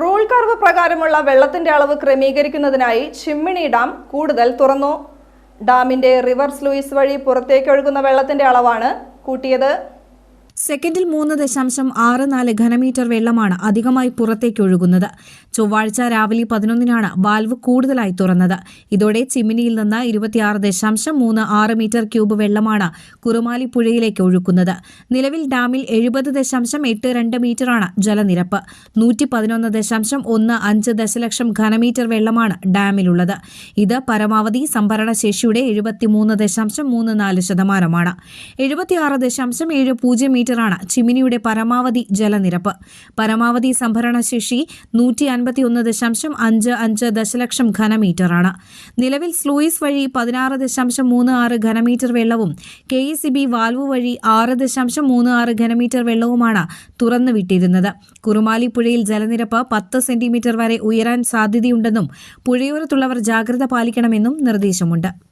Rule curve പ്രകാരമുള്ള വെള്ളത്തിന്റെ അളവ് ക്രമീകരിക്കുന്നതിനായി ചിമ്മിണി ഡാം കൂടുതൽ തുറന്നു. ഡാമിന്റെ റിവർസ് ലൂയിസ് വഴി പുറത്തേക്കൊഴുകുന്ന വെള്ളത്തിന്റെ അളവാണ് കൂട്ടിയത്. സെക്കൻഡിൽ മൂന്ന് ദശാംശം ആറ് നാല് ഘനമീറ്റർ വെള്ളമാണ് അധികമായി പുറത്തേക്ക് ഒഴുകുന്നത്. ചൊവ്വാഴ്ച രാവിലെ പതിനൊന്നിനാണ് വാൽവ് കൂടുതലായി തുറന്നത്. ഇതോടെ ചിമ്മിനിയിൽ നിന്ന് ഇരുപത്തിയാറ് ദശാംശം മൂന്ന് ആറ് മീറ്റർ ക്യൂബ് വെള്ളമാണ് കുറുമാലി പുഴയിലേക്ക് ഒഴുക്കുന്നത്. നിലവിൽ ഡാമിൽ എഴുപത് ദശാംശം എട്ട് രണ്ട് മീറ്ററാണ് ജലനിരപ്പ്. നൂറ്റി പതിനൊന്ന് ദശാംശം ഒന്ന് അഞ്ച് ദശലക്ഷം ഘനമീറ്റർ വെള്ളമാണ് ഡാമിലുള്ളത്. ഇത് പരമാവധി സംഭരണ ശേഷിയുടെ എഴുപത്തിമൂന്ന് ദശാംശം മൂന്ന് നാല് ശതമാനമാണ്. എഴുപത്തിയാറ് ദശാംശം ഏഴ് പൂജ്യം മീറ്ററാണ് ചിമിനിയുടെ പരമാവധി ജലനിരപ്പ്. പരമാവധി സംഭരണ ശേഷി നൂറ്റി അൻപത്തിയൊന്ന് ദശാംശം അഞ്ച് അഞ്ച് ദശലക്ഷം ഘനമീറ്ററാണ്. നിലവിൽ സ്ലൂയിസ് വഴി പതിനാറ് ദശാംശം മൂന്ന് ആറ് ഘനമീറ്റർ വെള്ളവും K E C B valve വഴി ആറ് ദശാംശം മൂന്ന് ആറ് ഘനമീറ്റർ വെള്ളവുമാണ് തുറന്നുവിട്ടിരുന്നത്. കുറുമാലി പുഴയിൽ ജലനിരപ്പ് പത്ത് സെന്റിമീറ്റർ വരെ ഉയരാൻ സാധ്യതയുണ്ടെന്നും പുഴയോരത്തുള്ളവർ ജാഗ്രത പാലിക്കണമെന്നും നിർദ്ദേശമുണ്ട്.